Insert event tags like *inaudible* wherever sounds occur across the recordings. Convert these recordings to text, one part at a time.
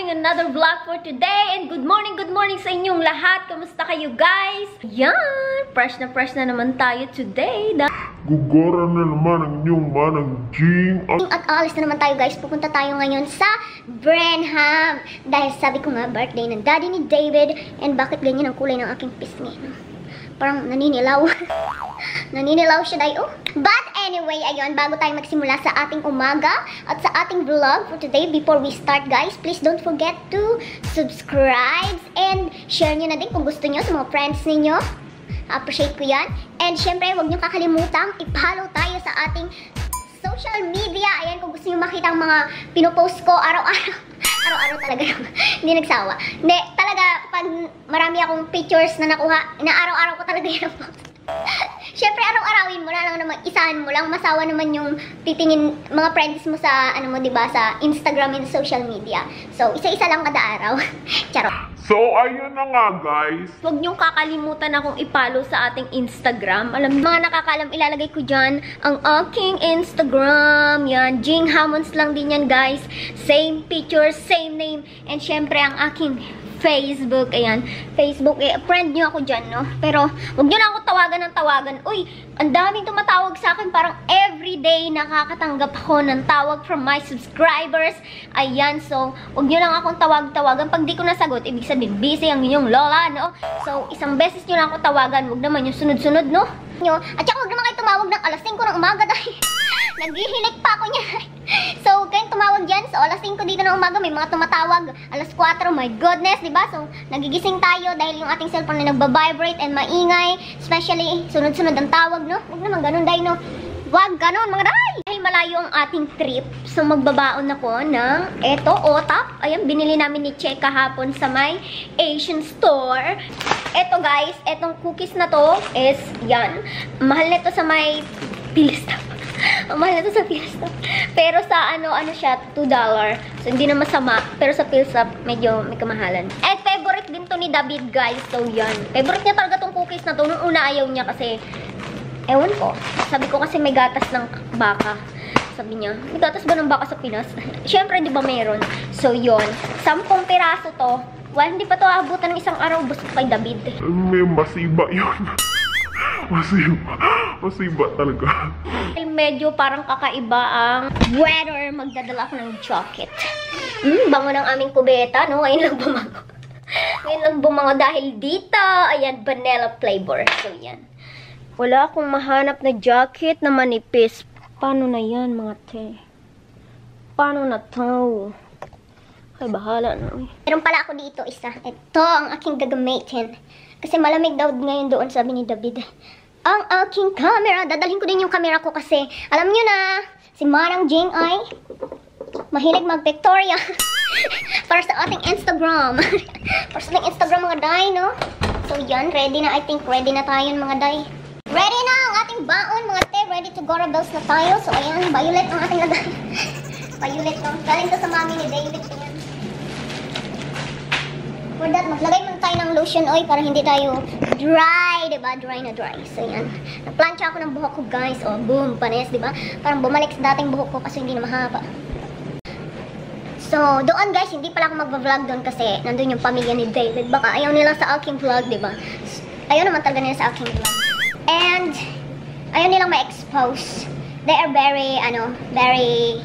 watching another vlog for today. And good morning, good morning sa inyong lahat. Kamusta kayo guys? Yan! Fresh na fresh na naman tayo today. Da Gugora na naman ang inyong manang at At alis na naman tayo guys. Pupunta tayo ngayon sa Brenham. Dahil sabi ko nga, birthday ng daddy ni David. And bakit ganyan ang kulay ng aking pisngi? Parang naninilaw. *laughs* naninilaw siya dahil. Oh. But anyway, ayun, bago tayo magsimula sa ating umaga at sa ating vlog for today, before we start guys, please don't forget to subscribe and share nyo na din kung gusto nyo sa mga friends ninyo. Appreciate ko yan. And syempre, huwag niyo kakalimutang i-follow tayo sa ating social media. Ayan, kung gusto niyo makita ang mga pinopost ko araw-araw. *laughs* Araw-araw talaga. *laughs* Hindi nagsawa. Hindi, talaga, pag marami akong pictures na nakuha, inaaraw-araw ko talaga yung *laughs* post. Syempre, araw-arawin mo na lang naman, isahan mo lang, masawa naman yung titingin mga friends mo sa, ano mo, di ba, sa Instagram and social media. So, isa-isa lang kada araw. *laughs* Charot. So ayun na nga guys Huwag niyong kakalimutan akong i-follow sa ating Instagram. Alam mga nakakalam, ilalagay ko dyan ang aking Instagram. Yan, Jing Hammonds lang din yan, guys. Same picture, same name. And syempre, ang aking Facebook. Ayan, Facebook. Eh, friend niyo ako dyan, no? Pero, huwag niyo na ako tawagan ng tawagan. Uy, ang daming tumatawag sa akin. Parang everyday nakakatanggap ako ng tawag from my subscribers. Ayan, so, huwag niyo lang akong tawag-tawagan. Pag di ko nasagot, ibig sabihin, busy ang inyong lola, no? So, isang beses niyo lang ako tawagan. Huwag naman yung sunod-sunod, no? Nyo. At saka, huwag naman kayo tumawag ng alas 5 ng umaga dahil *laughs* naghihilik pa ako niya. *laughs* So, kayong tumawag dyan. So, alas 5 dito ng umaga, may mga tumatawag. Alas 4, my goodness, di ba? So, nagigising tayo dahil yung ating cellphone na nagbabibrate and maingay. Especially, sunod-sunod ang tawag, no? Huwag naman ganun, dahil, no? Huwag ganun, mga dahay! Dahil malayo ang ating trip, so magbabaon ako ng eto, otap. Ayan, binili namin ni Che kahapon sa may Asian store. Eto guys, etong cookies na to is, yan. Mahal nito sa may Pilistap. Mahal na to sa Pilstop. Pero sa ano, ano siya, $2. So, hindi na masama. Pero sa Pilstop, medyo may kamahalan. And favorite din to ni David, guys. So, yan. Favorite niya talaga tong cookies na to. Nung una, ayaw niya kasi, ewan ko. Sabi ko kasi may gatas ng baka. Sabi niya, may gatas ba ng baka sa Pinas? *laughs* Siyempre, di ba meron? So, yon Sampung piraso to. Well, hindi pa to aabutan ng isang araw. Gusto kay David. May masiba yun *laughs* Masiba Masiba talaga medyo parang kakaiba ang weather, magdadala ako ng jacket. Hmm, bango ng aming kubeta, no? Ngayon lang bumango. *laughs* Ngayon lang bumango dahil dito, ayan, vanilla flavor. So, yan. Wala akong mahanap na jacket na manipis. Paano na yan, mga te? Paano na to? Ay, bahala na. Meron pala ako dito isa. Ito ang aking gagamitin. Kasi malamig daw ngayon doon, sabi ni David. Ang aking camera. Dadalhin ko din yung camera ko kasi alam nyo na, si Marang Jing ay mahilig mag-Victoria. *laughs* Para sa ating Instagram. *laughs* Para sa ating Instagram mga day, no? So yan, ready na. I think ready na tayo mga day. Ready na ang ating baon mga te. Ready to go rebels na tayo. So ayan, violet ang ating lagay. *laughs* violet no. Galing to sa mami ni David. Ayan. For that, maglagay muna tayo ng lotion oil para hindi tayo dry, di ba? Dry na dry. So, yan. Nagplansya ako ng buhok ko, guys. Oh, boom, panes, di ba? Parang bumalik sa dating buhok ko kasi hindi na mahaba. So, doon guys, hindi pala ako magva-vlog doon kasi nandun yung pamilya ni David. Baka ayaw nila sa aking vlog, di ba? Ayaw naman talaga nila sa aking vlog. And, ayaw nilang ma-expose. They are very, ano, very,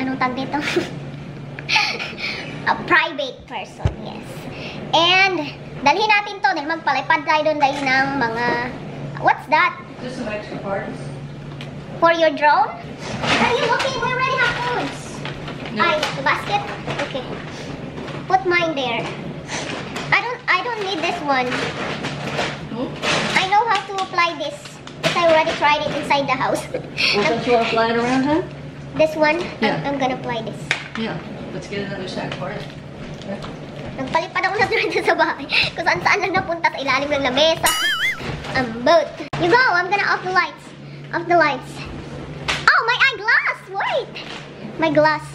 anong tag dito? *laughs* a private person, yes. And, dalhin natin to dahil magpalipad tayo doon dahil ng mga, what's that? Just some extra parts. For your drone? Are you looking? We already have foods. No. Ay, the basket? Okay. Put mine there. I don't, I don't need this one. Hmm? I know how to apply this. Because I already tried it inside the house. *laughs* Well, don't you want to fly it around, huh? this one, Yeah. I'm, I'm gonna apply this. Yeah. Let's get another sack for it. Nagpalipad ako na dito *laughs* sa bahay. Kung saan saan lang napunta sa ilalim ng lamesa. Ang boat. You go! I'm gonna off the lights. Off the lights. Oh, my eyeglass! Wait! My glass.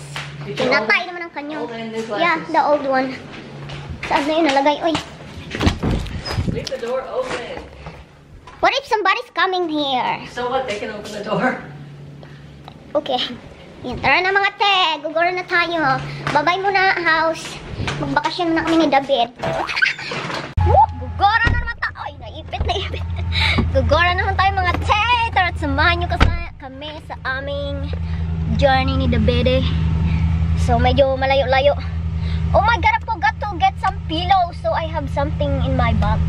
Pinatay naman ang the Yeah, the old one. Saan na yun nalagay? Uy. Leave the door open. What if somebody's coming here? So what? They can open the door. Okay. Yan, tara na mga te. Guguro na tayo. Babay muna, house. Magbakasyon muna kami ni David. Woo! Gugoro *laughs* na naman tayo. Ay, naipit, naipit. Gugoro naman tayo mga te. Tara at samahan nyo kami sa aming journey ni David. So, medyo malayo-layo. Oh my God, I forgot to get some pillows. So, I have something in my bag.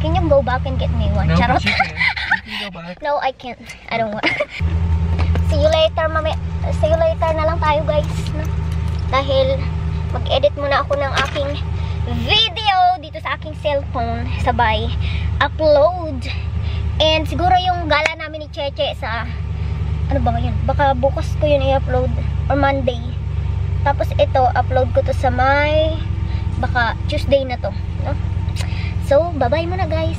Can you go back and get me one? Charot. Go back. *laughs* No, I can't. I don't want. *laughs* See you later, mami. See you later na lang tayo, guys. No? Dahil mag-edit muna ako ng aking video dito sa aking cellphone. Sabay, upload. And siguro yung gala namin ni Cheche sa, ano ba yun? Baka bukas ko yun i-upload. Or Monday. Tapos ito, upload ko to sa may, baka Tuesday na to. No? So, bye-bye muna, guys.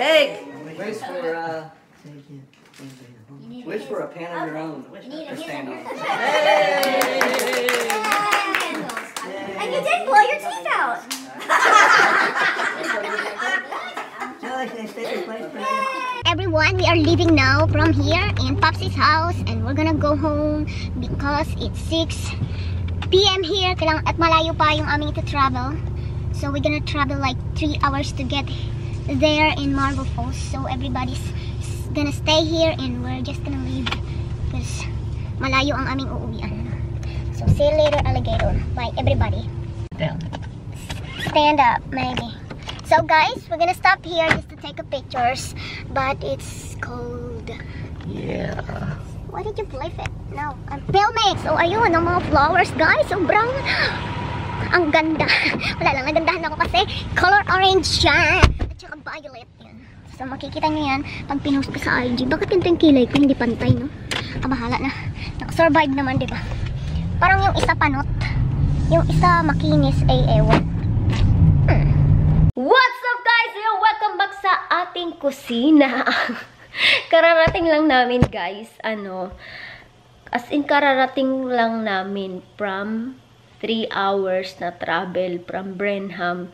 Cake! Wish for, uh, wish for a pan of your own. To stand on. And you did blow your teeth out. No, they they stay in place. Everyone, we are leaving now from here in Popsy's house and we're gonna go home because it's 6 p.m. here kailang, at malayo pa yung aming to travel. So we're gonna travel like 3 hours to get there in Marble Falls. So everybody's gonna stay here and we're just gonna leave because malayo ang aming uuwian. So see you later, alligator. Bye, everybody. Down. stand up maybe so guys we're gonna stop here just to take a pictures but it's cold Yeah. why did you flip it no I'm filming so ayun ang mga flowers guys sobrang *gasps* ang ganda *laughs* wala lang nagandahan ako kasi color orange siya at saka violet. Yan. So makikita nyo yan pag pinost ko sa IG bakit ganito yung kilay ko hindi pantay no? Ah bahala na. Nakasurvive naman di ba? Parang yung isa panot. Yung isa makinis ay ewan. What's up guys? Ayun, welcome back sa ating kusina. *laughs* kararating lang namin guys, ano, as in kararating lang namin from 3 hours na travel from Brenham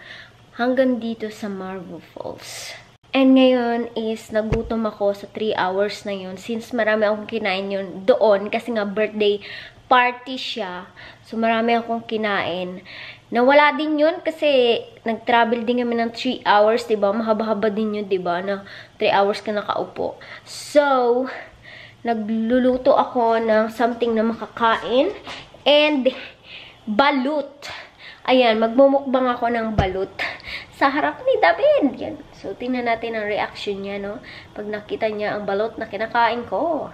hanggang dito sa Marble Falls. And ngayon is nagutom ako sa 3 hours na yun since marami akong kinain yun doon kasi nga birthday party siya. So marami akong kinain. Nawala din yun kasi nag-travel din kami ng 3 hours, 'di ba? Mahaba-haba din yun, 'di ba? Na 3 hours ka nakaupo. So, nagluluto ako ng something na makakain and balut. Ayan, magmumukbang ako ng balut sa harap ni David. Yan. So, tingnan natin ang reaction niya, no? Pag nakita niya ang balot na kinakain ko.